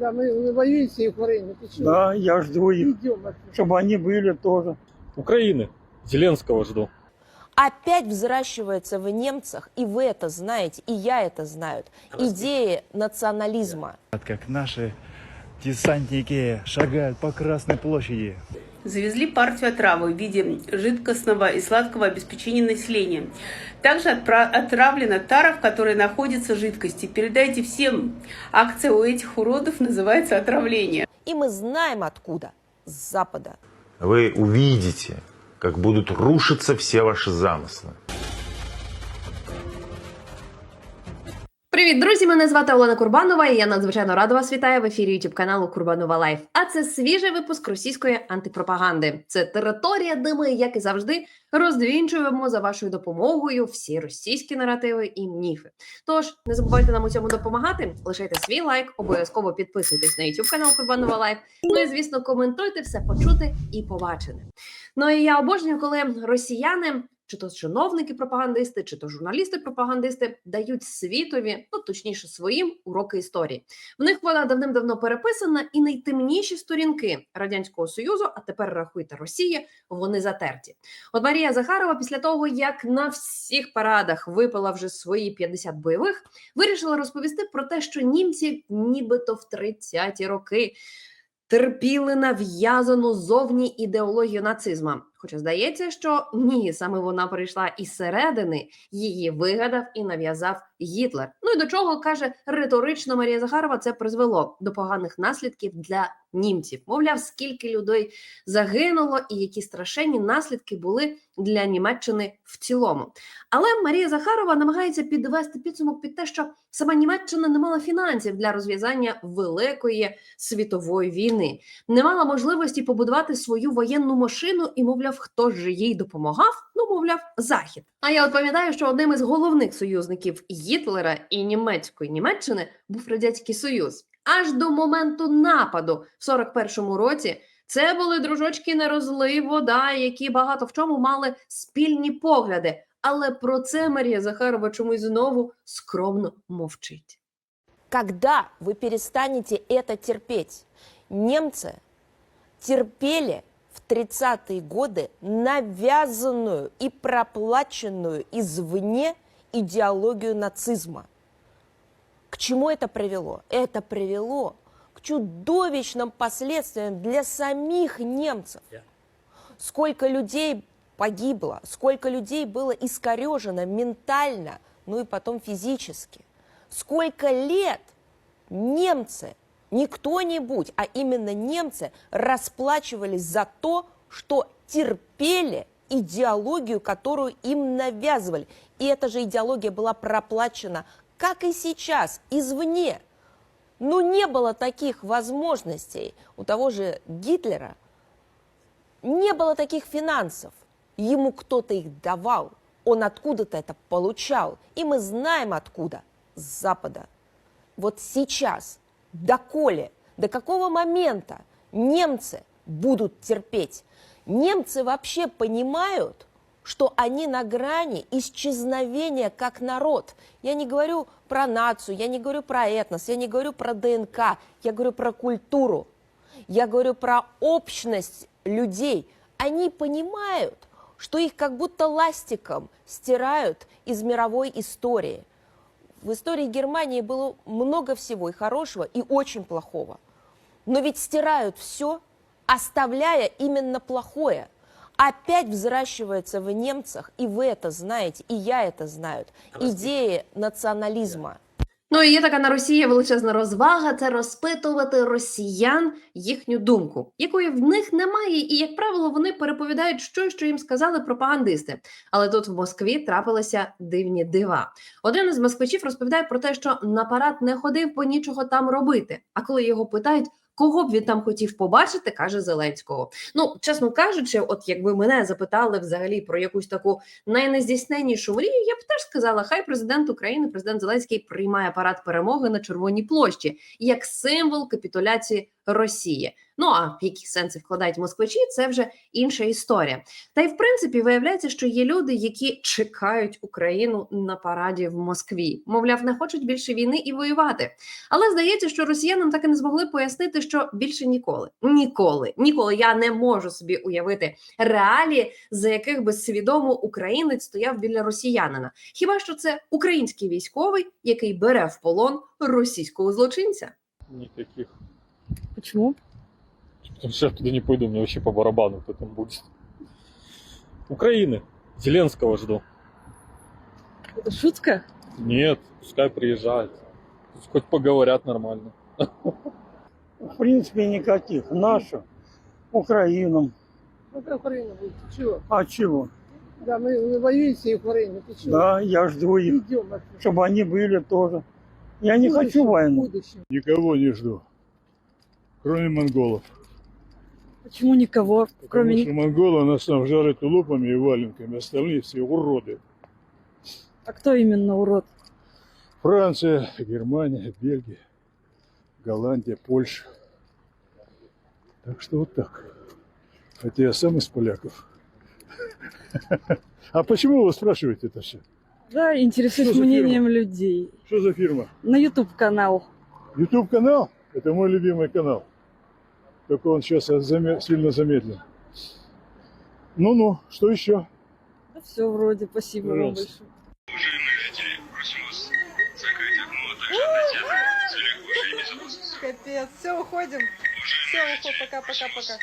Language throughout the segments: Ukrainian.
Да, мы воюем с Украиной. Ты что? Да, я жду их, Идем. чтобы они были тоже. Украины. Зеленского жду. опять взращивается в немцах, и вы это знаете, и я это знаю, идея национализма. как наши десантники шагают по Красной площади. Завезли партию отравы в виде жидкостного и сладкого обеспечения населения. Также отпра- отравлена тара, в которой находится жидкость. И передайте всем, акция у этих уродов называется отравление. И мы знаем откуда, с Запада. Вы увидите, как будут рушиться все ваши замыслы. Привіт, друзі! Мене звати Олена Курбанова, і я надзвичайно рада вас вітаю в ефірі youtube каналу Курбанова Лайф. А це свіжий випуск російської антипропаганди. Це територія, де ми, як і завжди, роздвінчуємо за вашою допомогою всі російські наративи і міфи. Тож не забувайте нам у цьому допомагати. Лишайте свій лайк, обов'язково підписуйтесь на youtube канал Курбанова Лайф. Ну і звісно, коментуйте все почути і побачене. Ну і я обожнюю, коли росіяни чи то чиновники пропагандисти, чи то журналісти пропагандисти дають світові, ну точніше, своїм уроки історії. В них вона давним-давно переписана, і найтемніші сторінки радянського союзу, а тепер рахуйте Росії, вони затерті. От Марія Захарова, після того як на всіх парадах випила вже свої 50 бойових, вирішила розповісти про те, що німці, нібито в 30-ті роки. Терпіли нав'язану зовні ідеологію нацизма. Хоча здається, що ні, саме вона прийшла із середини, її вигадав і нав'язав Гітлер. Ну і до чого каже риторично Марія Захарова, це призвело до поганих наслідків для німців. Мовляв, скільки людей загинуло, і які страшенні наслідки були для Німеччини в цілому. Але Марія Захарова намагається підвести підсумок під те, що сама Німеччина не мала фінансів для розв'язання великої світової війни, не мала можливості побудувати свою воєнну машину, і мовляв, хто ж їй допомагав? Ну, мовляв, захід. А я от пам'ятаю, що одним із головних союзників Гітлера і німецької Німеччини був радянський союз. Аж до моменту нападу в 41-му році. Це були дружочки не розлий вода, які багато в чому мали спільні погляди. Але про це Марія Захарова чомусь знову скромно мовчить. Когда вы перестанете это терпеть? Немцы терпели в 30-е годы навязанную и проплаченную извне идеологию нацизма. К чему это привело? Это привело к чудовищным последствиям для самих немцев. Сколько людей погибло, сколько людей было искорежено ментально, ну и потом физически. Сколько лет немцы, не кто-нибудь, а именно немцы расплачивались за то, что терпели идеологию, которую им навязывали. И эта же идеология была проплачена, как и сейчас, извне. Но не было таких возможностей у того же Гитлера, не было таких финансов. Ему кто-то их давал, он откуда-то это получал. И мы знаем откуда, с Запада. Вот сейчас, доколе, до какого момента немцы будут терпеть? Немцы вообще понимают, что они на грани исчезновения как народ. Я не говорю про нацию, я не говорю про этнос, я не говорю про ДНК, я говорю про культуру. Я говорю про общность людей. Они понимают, что их как будто ластиком стирают из мировой истории. В истории Германии было много всего и хорошего, и очень плохого. Но ведь стирают все, оставляя именно плохое. Опять взращивается в немцах, и вы это знаете, и я это знаю, идея национализма. Ну і є така на Росії величезна розвага це розпитувати росіян їхню думку, якої в них немає, і як правило, вони переповідають щось, що їм сказали пропагандисти. Але тут в Москві трапилися дивні дива. Один із москвичів розповідає про те, що на парад не ходив, бо нічого там робити. А коли його питають. Кого б він там хотів побачити, каже Зеленського. Ну, чесно кажучи, от якби мене запитали взагалі про якусь таку найнездійсненнішу мрію, я б теж сказала, хай президент України, президент Зеленський приймає парад перемоги на Червоній площі як символ капітуляції Росії. Ну а які сенси вкладають москвичі, це вже інша історія. Та й в принципі виявляється, що є люди, які чекають Україну на параді в Москві. Мовляв, не хочуть більше війни і воювати. Але здається, що росіянам так і не змогли пояснити, що більше ніколи, ніколи, ніколи я не можу собі уявити реалії, за яких би свідомо українець стояв біля росіянина. Хіба що це український військовий, який бере в полон російського злочинця? Никаких. Почему? Потому что я туда не пойду, мне вообще по барабану, кто там будет. Украины. Зеленского жду. Это шутка? Нет, пускай приезжает. Пусть Хоть поговорят нормально. В принципе, никаких. Наша, Украина. Ну, как Украина будет? Ты чего? А чего? Да, мы, мы воюем всей Украиной. Ты чего? Да, я жду их, Идем чтобы они были тоже. Я не хочу войну. Будущем. Никого не жду, кроме монголов. Почему никого, Потому что монголы нас там жарят лупами и валенками, остальные все уроды. А кто именно урод? Франция, Германия, Бельгия, Голландия, Польша. Так что вот так. Хотя я сам из поляков. А почему вы спрашиваете это все? Да, интересуюсь мнением людей. Что за фирма? На YouTube канал. YouTube канал? Это мой любимый канал. Только он сейчас заме- сильно замедлен. Ну-ну, что еще? Да все вроде, спасибо вам большое. Капец, все, уходим. Все, пока, пока, пока.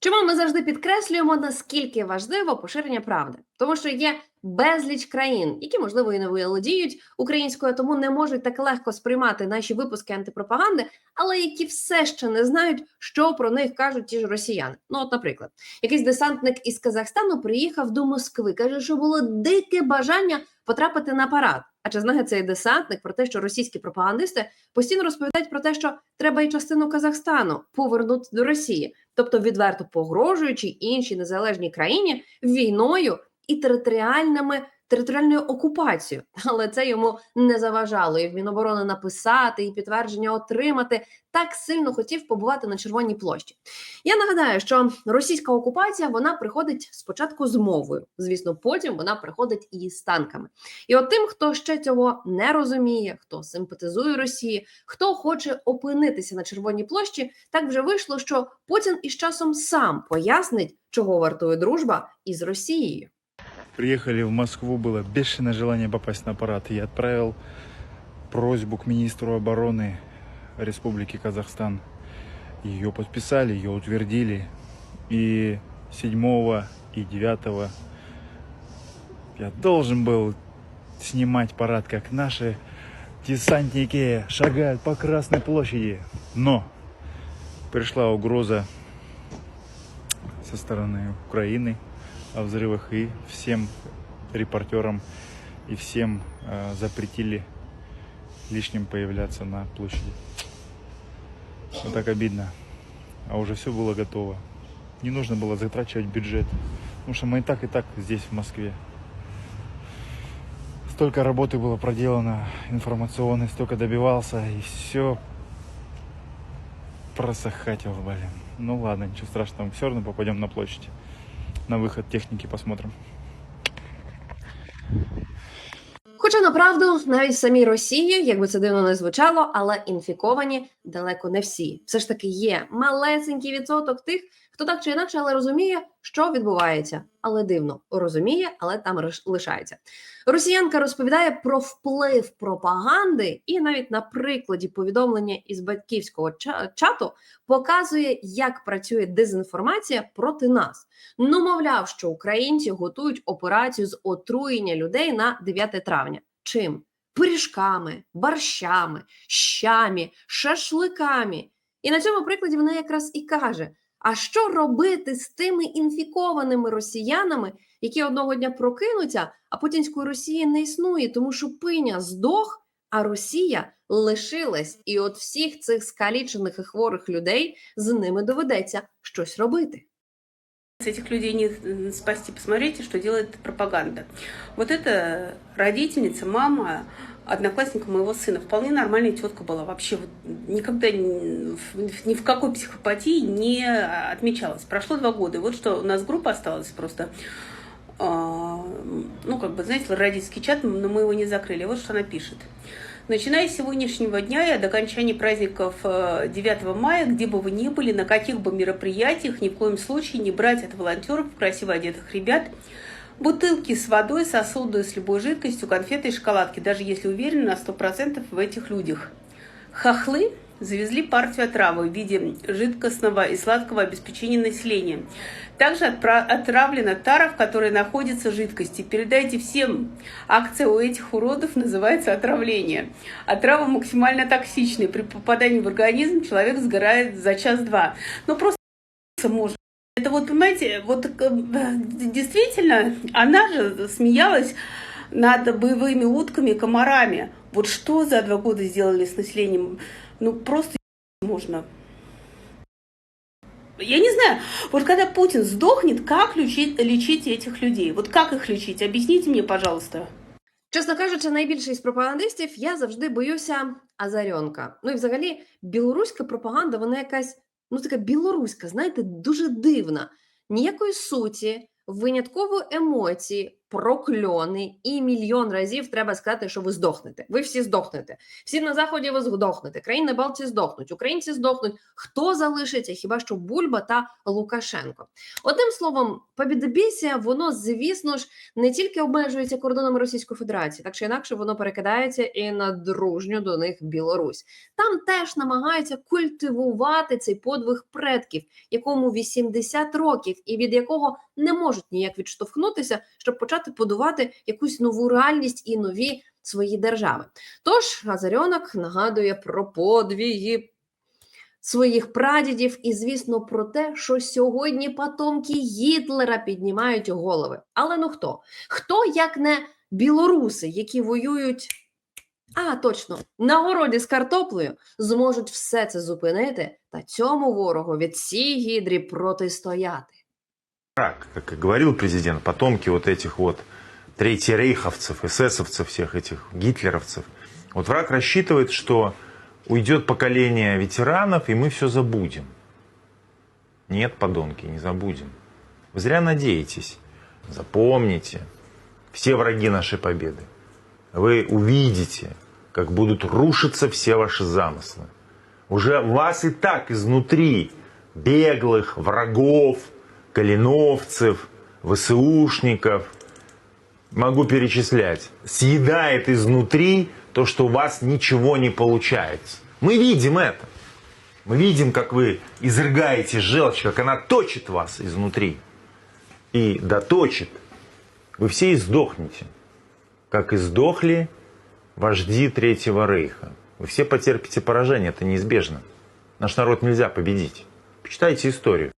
Чому ми завжди підкреслюємо, наскільки важливо поширення правди? Тому що є безліч країн, які можливо і не володіють українською, тому не можуть так легко сприймати наші випуски антипропаганди, але які все ще не знають, що про них кажуть ті ж росіяни. Ну, от, наприклад, якийсь десантник із Казахстану приїхав до Москви, каже, що було дике бажання потрапити на парад. А чи знає цей десантник про те, що російські пропагандисти постійно розповідають про те, що треба і частину Казахстану повернути до Росії, тобто відверто погрожуючи іншій незалежній країні війною і територіальними територіальною окупацією, але це йому не заважало і в Міноборони написати і підтвердження отримати. Так сильно хотів побувати на Червоній площі. Я нагадаю, що російська окупація вона приходить спочатку з мовою. Звісно, потім вона приходить і з танками. І от тим, хто ще цього не розуміє, хто симпатизує Росії, хто хоче опинитися на Червоній площі, так вже вийшло, що Путін із часом сам пояснить, чого вартує дружба із Росією. Приехали в Москву, было бешеное желание попасть на парад. Я отправил просьбу к министру обороны Республики Казахстан. Ее подписали, ее утвердили. И 7 и 9 я должен был снимать парад, как наши десантники шагают по Красной площади. Но пришла угроза со стороны Украины о взрывах и всем репортерам и всем э, запретили лишним появляться на площади. Вот так обидно. А уже все было готово. Не нужно было затрачивать бюджет. Потому что мы и так, и так здесь, в Москве. Столько работы было проделано информационной, столько добивался, и все просохатил, блин. Ну ладно, ничего страшного, все равно попадем на площадь. На выход техники посмотрим. Хоча направду навіть в самій Росії, якби це дивно не звучало, але інфіковані далеко не всі. Все ж таки є малесенький відсоток тих, хто так чи інакше, але розуміє, що відбувається. Але дивно розуміє, але там лишається. Росіянка розповідає про вплив пропаганди, і навіть на прикладі повідомлення із батьківського чату показує, як працює дезінформація проти нас. Ну, мовляв, що українці готують операцію з отруєння людей на 9 травня. Чим? Пиріжками, борщами, щами, шашликами. І на цьому прикладі вона якраз і каже: а що робити з тими інфікованими росіянами, які одного дня прокинуться, а путінської Росії не існує, тому що пиня здох, а Росія лишилась. І от всіх цих скалічених і хворих людей з ними доведеться щось робити. Этих людей не спасти. Посмотрите, что делает пропаганда. Вот эта родительница, мама одноклассника моего сына. Вполне нормальная тетка была. Вообще вот никогда ни в, какой психопатии не отмечалась. Прошло два года. И вот что у нас группа осталась просто а, ну, как бы, знаете, родительский чат, но мы его не закрыли. Вот что она пишет. Начиная с сегодняшнего дня и до окончания праздников э, 9 мая, где бы вы ни были, на каких бы мероприятиях, ни в коем случае не брать от волонтеров, красиво одетых ребят, бутылки с водой, сосуды с любой жидкостью, конфеты и шоколадки, даже если уверены на 100% в этих людях. Хохлы завезли партию отравы в виде жидкостного и сладкого обеспечения населения. Также отравлена тара, в которой находится жидкость. И передайте всем, акция у этих уродов называется отравление. Отрава максимально токсичная. При попадании в организм человек сгорает за час-два. Ну просто можно. Это вот, понимаете, вот э, действительно, она же смеялась над боевыми утками и комарами. Вот что за два года сделали с населением? Ну, просто можно. Я не знаю, вот когда Путин сдохнет, как лечить, лечить этих людей? Вот как их лечить? Объясните мне, пожалуйста. Чесно кажучи, найбільше із пропагандистів я завжди боюся Азарьонка. Ну і взагалі, білоруська пропаганда, вона якась, ну така білоруська, знаєте, дуже дивна. Ніякої суті, винятково емоції, прокльони і мільйон разів треба сказати, що ви здохнете. Ви всі здохнете. Всі на заході ви здохнете. Країни Балтії здохнуть, українці здохнуть. Хто залишиться? Хіба що Бульба та Лукашенко? Одним словом, побідобісія, воно, звісно ж, не тільки обмежується кордонами Російської Федерації, так чи інакше воно перекидається і на дружню до них Білорусь. Там теж намагаються культивувати цей подвиг предків, якому 80 років, і від якого не можуть ніяк відштовхнутися, щоб почати будувати якусь нову реальність і нові свої держави. Тож Азарьонок нагадує про подвіги своїх прадідів, і, звісно, про те, що сьогодні потомки Гітлера піднімають голови. Але ну хто? Хто як не білоруси, які воюють? А, точно, на городі з картоплею зможуть все це зупинити та цьому ворогу від гідрі протистояти. Враг, как и говорил президент, потомки вот этих вот третьерейховцев, эсэсовцев, всех этих гитлеровцев. Вот враг рассчитывает, что уйдет поколение ветеранов, и мы все забудем. Нет, подонки, не забудем. Вы зря надеетесь. Запомните, все враги нашей победы. Вы увидите, как будут рушиться все ваши замыслы. Уже вас и так изнутри беглых врагов, калиновцев, ВСУшников, могу перечислять, съедает изнутри то, что у вас ничего не получается. Мы видим это. Мы видим, как вы изрыгаете желчь, как она точит вас изнутри. И доточит. Вы все и сдохнете. Как и сдохли вожди Третьего Рейха. Вы все потерпите поражение, это неизбежно. Наш народ нельзя победить. Почитайте историю.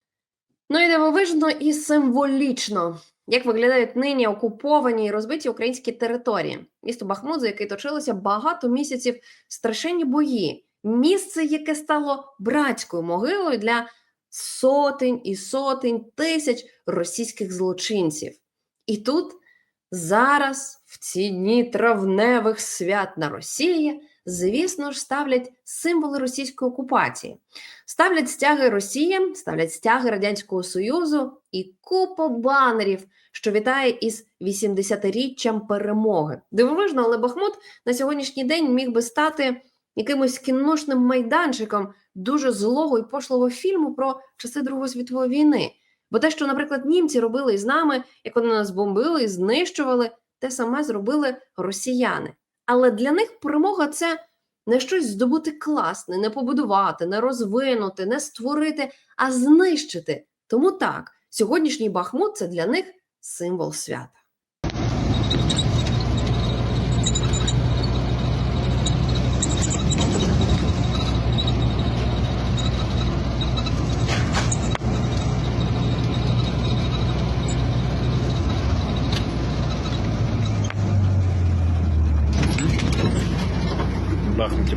Ну і дивовижно і символічно, як виглядають нині окуповані і розбиті українські території. Місто Бахмут, за яке точилося багато місяців страшенні бої. Місце, яке стало братською могилою для сотень і сотень тисяч російських злочинців. І тут зараз, в ці дні травневих свят на Росії, звісно ж, ставлять символи російської окупації. Ставлять стяги Росії, ставлять стяги Радянського Союзу і купа банерів, що вітає із 80-річчям перемоги. Дивовижно, але Бахмут на сьогоднішній день міг би стати якимось кіношним майданчиком дуже злого і пошлого фільму про часи Другої світової війни. Бо те, що, наприклад, німці робили із нами, як вони нас бомбили і знищували, те саме зробили росіяни. Але для них перемога це не щось здобути класне, не побудувати, не розвинути, не створити, а знищити. Тому так, сьогоднішній Бахмут це для них символ свята.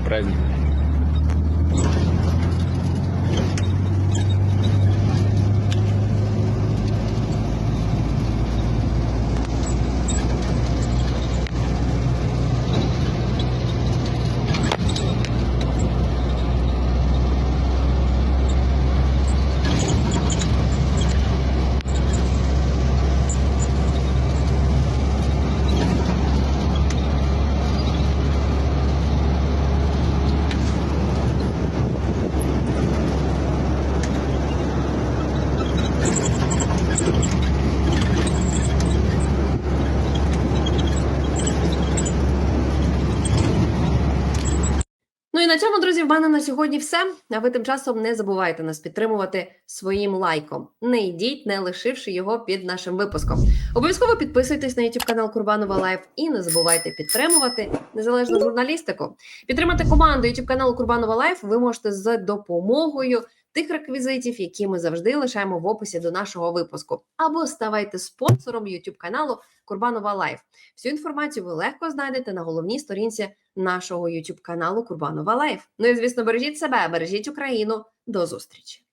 В на цьому, друзі, в мене на сьогодні все. А ви тим часом не забувайте нас підтримувати своїм лайком. Не йдіть, не лишивши його під нашим випуском. Обов'язково підписуйтесь на YouTube канал Курбанова Лайф і не забувайте підтримувати незалежну журналістику. Підтримати команду YouTube каналу Курбанова Лайф ви можете за допомогою тих реквізитів, які ми завжди лишаємо в описі до нашого випуску, або ставайте спонсором YouTube каналу Курбанова Лайф. Всю інформацію ви легко знайдете на головній сторінці нашого YouTube каналу Курбанова Лайф. Ну і звісно, бережіть себе, бережіть Україну. До зустрічі!